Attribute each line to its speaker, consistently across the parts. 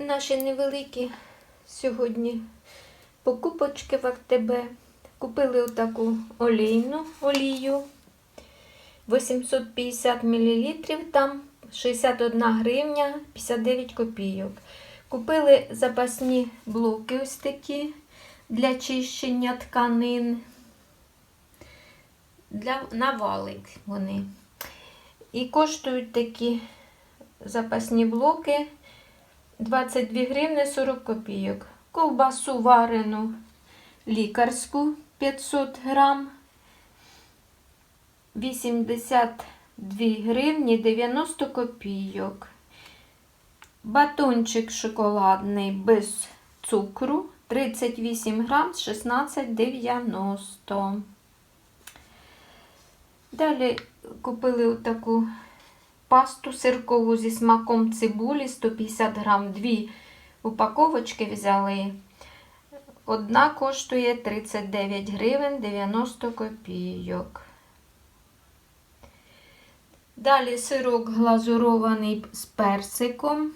Speaker 1: наші невеликі сьогодні покупочки в АКТБ. Купили отаку олійну олію 850 мл, там 61 гривня 59 копійок. Купили запасні блоки ось такі для чищення тканин. Для навалик вони. І коштують такі запасні блоки 22 гривни 40 копійок. Ковбасу варену лікарську 500 грам 82 гривні 90 копійок. Батончик шоколадний без цукру 38 грам 16,90. Далі купили таку пасту сиркову зі смаком цибулі 150 грам. Дві упаковочки взяли. Одна коштує 39 гривень 90 копійок. Далі сирок глазурований з персиком.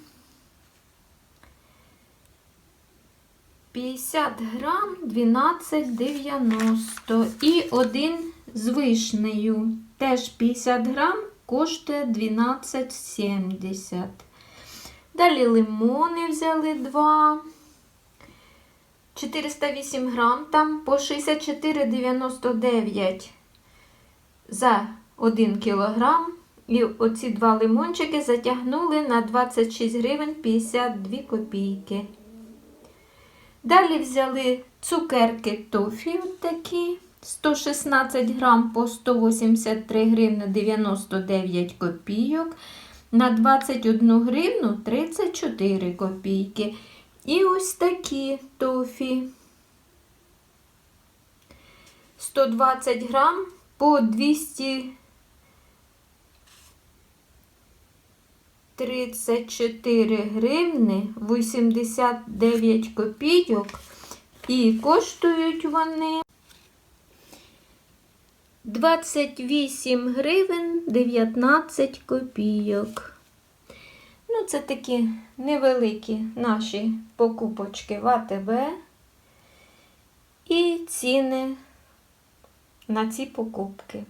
Speaker 1: 50 грам 12,90 і один з вишнею. Теж 50 грам коштує 12,70. Далі лимони взяли 2. 408 грам там по 64,99 за 1 кілограм. І оці два лимончики затягнули на 26 гривень 52 копійки. Далі взяли цукерки тофі такі 116 грам по 183 гривни 99 копійок. На 21 гривну 34 копійки. І ось такі тофі. 120 грам по 200 34 гривни 89 копійок. І коштують вони 28 гривень 19 копійок. Ну, це такі невеликі наші покупочки в АТБ. І ціни на ці покупки.